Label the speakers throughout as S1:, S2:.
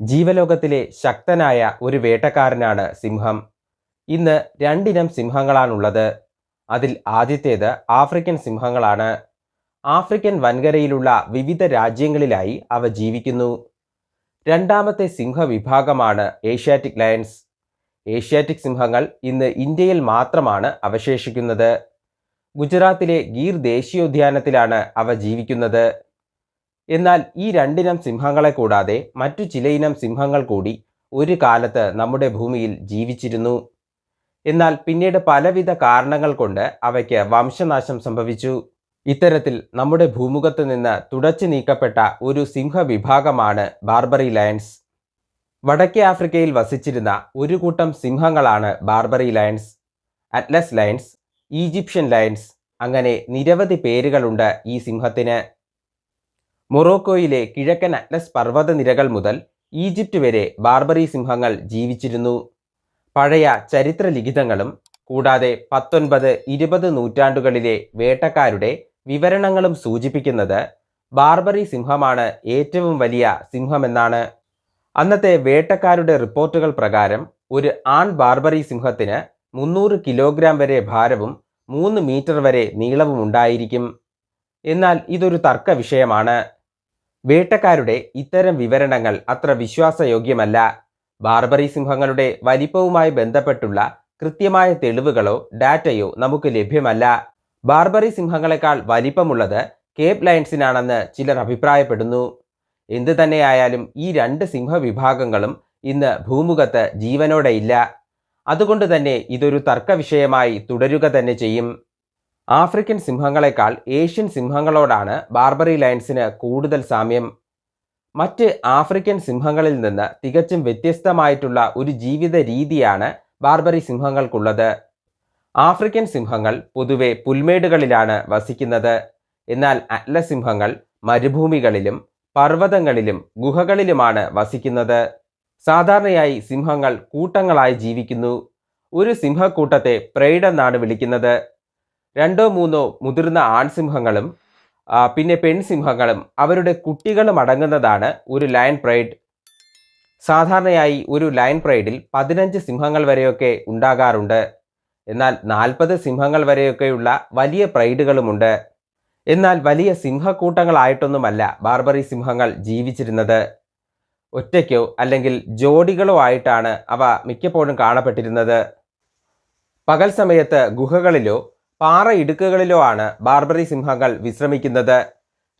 S1: ജീവലോകത്തിലെ ശക്തനായ ഒരു വേട്ടക്കാരനാണ് സിംഹം. ഇന്ന് രണ്ടിനം സിംഹങ്ങളാണുള്ളത്. അതിൽ ആദ്യത്തേത് ആഫ്രിക്കൻ സിംഹങ്ങളാണ്. ആഫ്രിക്കൻ വൻകരയിലുള്ള വിവിധ രാജ്യങ്ങളിലായി അവ ജീവിക്കുന്നു. രണ്ടാമത്തെ സിംഹവിഭാഗമാണ് ഏഷ്യാറ്റിക് ലയൺസ്. ഏഷ്യാറ്റിക് സിംഹങ്ങൾ ഇന്ന് ഇന്ത്യയിൽ മാത്രമാണ് അവശേഷിക്കുന്നത്. ഗുജറാത്തിലെ ഗീർ ദേശീയോദ്യാനത്തിലാണ് അവ ജീവിക്കുന്നത്. എന്നാൽ ഈ രണ്ടിനം സിംഹങ്ങളെ കൂടാതെ മറ്റു ചിലയിനം സിംഹങ്ങൾ കൂടി ഒരു കാലത്ത് നമ്മുടെ ഭൂമിയിൽ ജീവിച്ചിരുന്നു. എന്നാൽ പിന്നീട് പലവിധ കാരണങ്ങൾ കൊണ്ട് അവയ്ക്ക് വംശനാശം സംഭവിച്ചു. ഇത്തരത്തിൽ നമ്മുടെ ഭൂമുഖത്ത് നിന്ന് തുടച്ചു നീക്കപ്പെട്ട ഒരു സിംഹവിഭാഗമാണ് ബാർബറി ലയൺസ്. വടക്കേ ആഫ്രിക്കയിൽ വസിച്ചിരുന്ന ഒരു കൂട്ടം സിംഹങ്ങളാണ് Barbary lions Atlas lions Egyptian lions അങ്ങനെ നിരവധി പേരുകളുണ്ട് ഈ സിംഹത്തിന്. മൊറോക്കോയിലെ കിഴക്കൻ അറ്റ്ലസ് പർവതനിരകൾ മുതൽ ഈജിപ്റ്റ് വരെ ബാർബറി സിംഹങ്ങൾ ജീവിച്ചിരുന്നു. പഴയ ചരിത്ര ലിഖിതങ്ങളും കൂടാതെ പത്തൊൻപത് ഇരുപത് നൂറ്റാണ്ടുകളിലെ വേട്ടക്കാരുടെ വിവരണങ്ങളും സൂചിപ്പിക്കുന്നത് ബാർബറി സിംഹമാണ് ഏറ്റവും വലിയ സിംഹമെന്നാണ്. അന്നത്തെ വേട്ടക്കാരുടെ റിപ്പോർട്ടുകൾ പ്രകാരം ഒരു ആൺ ബാർബറി സിംഹത്തിന് മുന്നൂറ് കിലോഗ്രാം വരെ ഭാരവും മൂന്ന് മീറ്റർ വരെ നീളവും ഉണ്ടായിരിക്കും. എന്നാൽ ഇതൊരു തർക്ക വിഷയമാണ്. വേട്ടക്കാരുടെ ഇത്തരം വിവരണങ്ങൾ അത്ര വിശ്വാസയോഗ്യമല്ല. ബാർബറി സിംഹങ്ങളുടെ വലിപ്പവുമായി ബന്ധപ്പെട്ടുള്ള കൃത്യമായ തെളിവുകളോ ഡാറ്റയോ നമുക്ക് ലഭ്യമല്ല. ബാർബറി സിംഹങ്ങളെക്കാൾ വലിപ്പമുള്ളത് കേപ്പ് ലയൺസിനാണെന്ന് ചിലർ അഭിപ്രായപ്പെടുന്നു. എന്തു തന്നെയായാലും ഈ രണ്ട് സിംഹവിഭാഗങ്ങളും ഇന്ന് ഭൂമുഖത്ത് ജീവനോടെയില്ല അതുകൊണ്ട് തന്നെ ഇതൊരു തർക്ക വിഷയമായി തുടരുക തന്നെ ചെയ്യും. ആഫ്രിക്കൻ സിംഹങ്ങളെക്കാൾ ഏഷ്യൻ സിംഹങ്ങളോടാണ് ബാർബറി ലയൺസിന് കൂടുതൽ സാമ്യം. മറ്റ് ആഫ്രിക്കൻ സിംഹങ്ങളിൽ നിന്ന് തികച്ചും വ്യത്യസ്തമായിട്ടുള്ള ഒരു ജീവിത രീതിയാണ് ബാർബറി സിംഹങ്ങൾക്കുള്ളത്. ആഫ്രിക്കൻ സിംഹങ്ങൾ പൊതുവെ പുൽമേടുകളിലാണ് വസിക്കുന്നത്. എന്നാൽ അറ്റ്ലസ് സിംഹങ്ങൾ മരുഭൂമികളിലും പർവതങ്ങളിലും ഗുഹകളിലുമാണ് വസിക്കുന്നത്. സാധാരണയായി സിംഹങ്ങൾ കൂട്ടങ്ങളായി ജീവിക്കുന്നു. ഒരു സിംഹക്കൂട്ടത്തെ പ്രൈഡ് എന്നാണ് വിളിക്കുന്നത്. രണ്ടോ മൂന്നോ മുതിർന്ന ആൺസിംഹങ്ങളും പിന്നെ പെൺസിംഹങ്ങളും അവരുടെ കുട്ടികളും അടങ്ങുന്നതാണ് ഒരു ലയൺ പ്രൈഡ് സാധാരണയായി ഒരു ലയൺ പ്രൈഡിൽ പതിനഞ്ച് സിംഹങ്ങൾ വരെയൊക്കെ ഉണ്ടാകാറുണ്ട്. എന്നാൽ നാൽപ്പത് സിംഹങ്ങൾ വരെയൊക്കെയുള്ള വലിയ പ്രൈഡുകളുമുണ്ട് എന്നാൽ വലിയ സിംഹക്കൂട്ടങ്ങളായിട്ടൊന്നുമല്ല ബാർബറി സിംഹങ്ങൾ ജീവിച്ചിരുന്നത്. ഒറ്റയ്ക്കോ അല്ലെങ്കിൽ ജോഡികളോ ആയിട്ടാണ് അവ മിക്കപ്പോഴും കാണപ്പെട്ടിരുന്നത്. പകൽ സമയത്ത് ഗുഹകളിലോ പാറ ഇടുക്കുകളിലോ ആണ് ബാർബറി സിംഹങ്ങൾ വിശ്രമിക്കുന്നത്.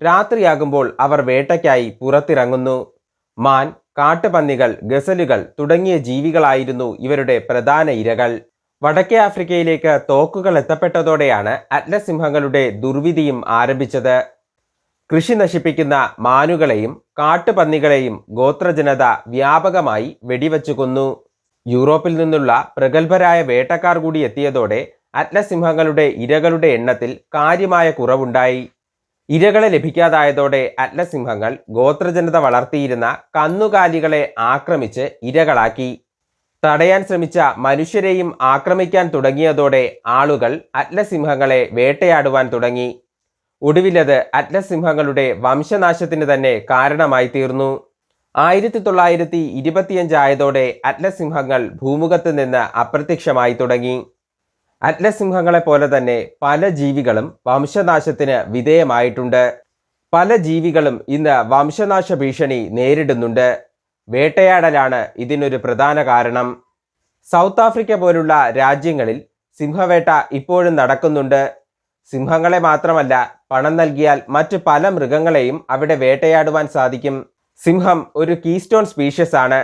S1: രാത്രിയാകുമ്പോൾ അവർ വേട്ടയ്ക്കായി പുറത്തിറങ്ങുന്നു. മാൻ കാട്ടുപന്നികൾ ഗസലുകൾ തുടങ്ങിയ ജീവികളായിരുന്നു ഇവരുടെ പ്രധാന ഇരകൾ. വടക്കേ ആഫ്രിക്കയിലേക്ക് തോക്കുകൾ എത്തപ്പെട്ടതോടെയാണ് അറ്റ്ലസ് സിംഹങ്ങളുടെ ദുർവിധിയും ആരംഭിച്ചത്. കൃഷി നശിപ്പിക്കുന്ന മാനുകളെയും കാട്ടുപന്നികളെയും ഗോത്രജനത വ്യാപകമായി വെടിവെച്ചു കൊന്നു. യൂറോപ്പിൽ നിന്നുള്ള പ്രഗത്ഭരായ വേട്ടക്കാർ കൂടി എത്തിയതോടെ അറ്റ്ലസ് സിംഹങ്ങളുടെ ഇരകളുടെ എണ്ണത്തിൽ കാര്യമായ കുറവുണ്ടായി. ഇരകളെ ലഭിക്കാതായതോടെ അറ്റ്ലസിംഹങ്ങൾ ഗോത്രജനത വളർത്തിയിരുന്ന കന്നുകാലികളെ ആക്രമിച്ച് ഇരകളാക്കി. തടയാൻ ശ്രമിച്ച മനുഷ്യരെയും ആക്രമിക്കാൻ തുടങ്ങിയതോടെ ആളുകൾ അറ്റ്ലസിംഹങ്ങളെ വേട്ടയാടുവാൻ തുടങ്ങി. ഒടുവിലത് അറ്റ്ലസിംഹങ്ങളുടെ വംശനാശത്തിന് തന്നെ കാരണമായി തീർന്നു. ആയിരത്തി തൊള്ളായിരത്തി ഇരുപത്തിയഞ്ചായതോടെ അറ്റ്ലസിംഹങ്ങൾ ഭൂമുഖത്ത് നിന്ന് അപ്രത്യക്ഷമായി തുടങ്ങി. അറ്റ്ലസ് സിംഹങ്ങളെ പോലെ തന്നെ പല ജീവികളും വംശനാശത്തിന് വിധേയമായിട്ടുണ്ട്. പല ജീവികളും ഇന്ന് വംശനാശ ഭീഷണി നേരിടുന്നുണ്ട്. വേട്ടയാടലാണ് ഇതിനൊരു പ്രധാന കാരണം. സൗത്ത് ആഫ്രിക്ക പോലുള്ള രാജ്യങ്ങളിൽ സിംഹവേട്ട ഇപ്പോഴും നടക്കുന്നുണ്ട്. സിംഹങ്ങളെ മാത്രമല്ല പണം നൽകിയാൽ മറ്റ് പല മൃഗങ്ങളെയും അവിടെ വേട്ടയാടുവാൻ സാധിക്കും. സിംഹം ഒരു കീസ്റ്റോൺ സ്പീഷ്യസ് ആണ്.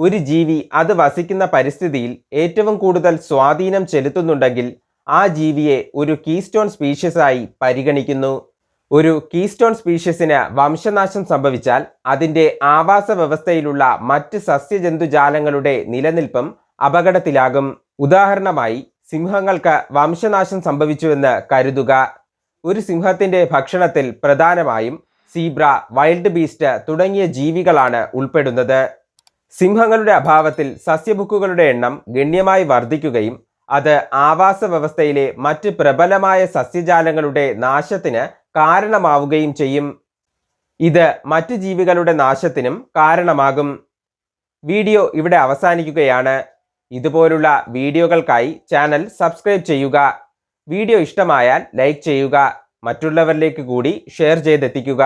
S1: ഒരു ജീവി അത് വസിക്കുന്ന പരിസ്ഥിതിയിൽ ഏറ്റവും കൂടുതൽ സ്വാധീനം ചെലുത്തുന്നുണ്ടെങ്കിൽ ആ ജീവിയെ ഒരു കീസ്റ്റോൺ സ്പീഷ്യസായി പരിഗണിക്കുന്നു. ഒരു കീസ്റ്റോൺ സ്പീഷ്യസിന് വംശനാശം സംഭവിച്ചാൽ അതിന്റെ ആവാസ വ്യവസ്ഥയിലുള്ള മറ്റ് സസ്യജന്തുജാലങ്ങളുടെ നിലനിൽപ്പും അപകടത്തിലാകും. ഉദാഹരണമായി സിംഹങ്ങൾക്ക് വംശനാശം സംഭവിച്ചുവെന്ന് കരുതുക. ഒരു സിംഹത്തിന്റെ ഭക്ഷണത്തിൽ പ്രധാനമായും സീബ്ര വൈൽഡ് ബീസ്റ്റ് തുടങ്ങിയ ജീവികളാണ് ഉൾപ്പെടുന്നത്. സിംഹങ്ങളുടെ അഭാവത്തിൽ സസ്യബുക്കുകളുടെ എണ്ണം ഗണ്യമായി വർദ്ധിക്കുകയും അത് ആവാസ വ്യവസ്ഥയിലെ മറ്റ് പ്രബലമായ സസ്യജാലങ്ങളുടെ നാശത്തിന് കാരണമാവുകയും ചെയ്യും. ഇത് മറ്റ് ജീവികളുടെ നാശത്തിനും കാരണമാകും. വീഡിയോ ഇവിടെ അവസാനിക്കുകയാണ്. ഇതുപോലുള്ള വീഡിയോകൾക്കായി ചാനൽ സബ്സ്ക്രൈബ് ചെയ്യുക. വീഡിയോ ഇഷ്ടമായാൽ ലൈക്ക് ചെയ്യുക. മറ്റുള്ളവരിലേക്ക് കൂടി ഷെയർ ചെയ്തെത്തിക്കുക.